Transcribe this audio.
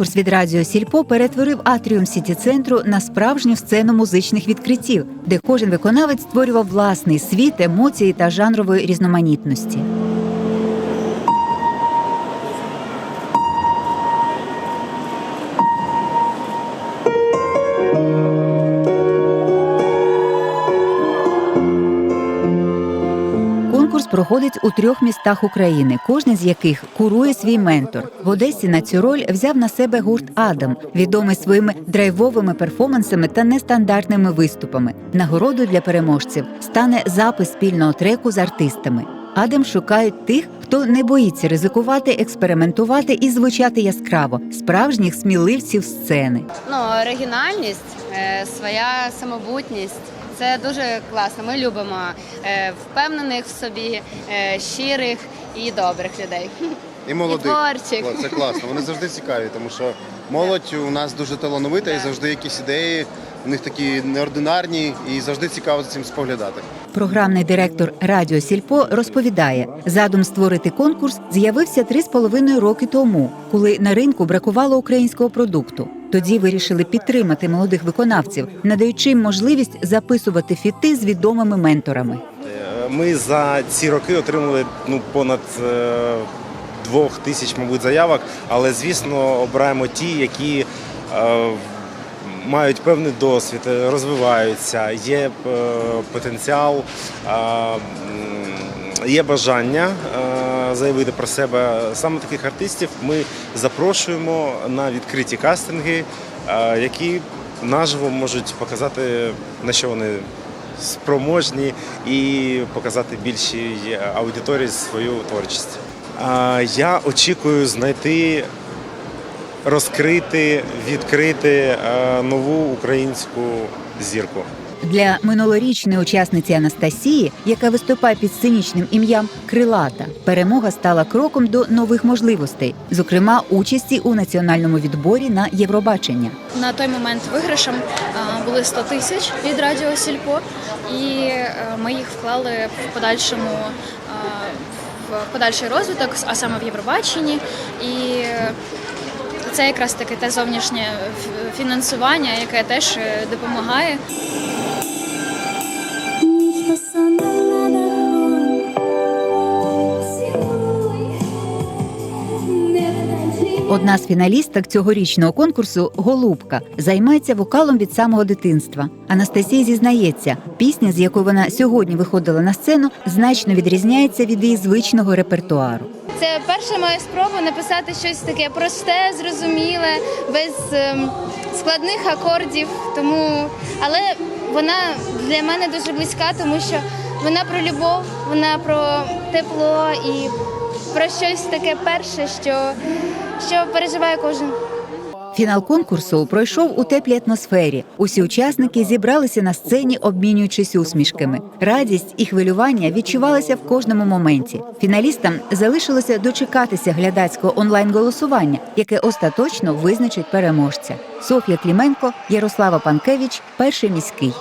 Конкурс від Радіо Сільпо перетворив атріум сіті центру на справжню сцену музичних відкриттів, де кожен виконавець створював власний світ, емоції та жанрової різноманітності. Конкурс проходить у трьох містах України, кожен з яких курує свій ментор. В Одесі на цю роль взяв на себе гурт Адам, відомий своїми драйвовими перформансами та нестандартними виступами. Нагородою для переможців стане запис спільного треку з артистами. Адам шукають тих, хто не боїться ризикувати, експериментувати і звучати яскраво, справжніх сміливців сцени. Ну, оригінальність, е, своя самобутність. Це дуже класно. Ми любимо е, впевнених в собі, е, щирих і добрих людей. І молодих. І Це класно. Вони завжди цікаві, тому що молодь у нас дуже талановита і завжди якісь ідеї. У них такі неординарні і завжди цікаво за цим споглядати. Програмний директор Радіо Сільпо розповідає, задум створити конкурс з'явився три з половиною роки тому, коли на ринку бракувало українського продукту. Тоді вирішили підтримати молодих виконавців, надаючи їм можливість записувати фіти з відомими менторами. Е, Ми за ці роки отримали ну, понад е, двох тисяч, мабуть, заявок, але звісно обираємо ті, які е, мають певний досвід, розвиваються, є потенціал, є бажання заявити про себе. Саме таких артистів ми запрошуємо на відкриті кастинги, е, які наживо можуть показати, на що вони спроможні і показати більшій аудиторії свою творчість. А, Я очікую знайти, розкрити, відкрити е, нову українську зірку. Для минулорічної учасниці Анастасії, яка виступає під сценічним ім'ям Крилата, перемога стала кроком до нових можливостей, зокрема участі у національному відборі на Євробачення. На той момент виграшем були 100 тисяч від Радіо Сільпо, і е, ми їх вклали в подальшому в подальший розвиток, а саме в Євробаченні. І е, це якраз таки те зовнішнє фінансування, яке теж е, допомагає. Одна з фіналісток цьогорічного конкурсу Голубка займається вокалом від самого дитинства. Анастасія зізнається, пісня, з якою вона сьогодні виходила на сцену, значно відрізняється від її звичного репертуару. Це перша моя спроба написати щось таке просте, зрозуміле, без ем, складних акордів. Тому, але вона для мене дуже близька, тому що вона про любов, вона про тепло і про щось таке перше, що, що переживає кожен. Фінал конкурсу пройшов у теплій атмосфері. Усі учасники зібралися на сцені, обмінюючись усмішками. Радість і хвилювання відчувалися в кожному моменті. Фіналістам залишилося дочекатися глядацького онлайн-голосування, яке остаточно визначить переможця. Софія Кліменко, Ярослава Панкевич, перший міський.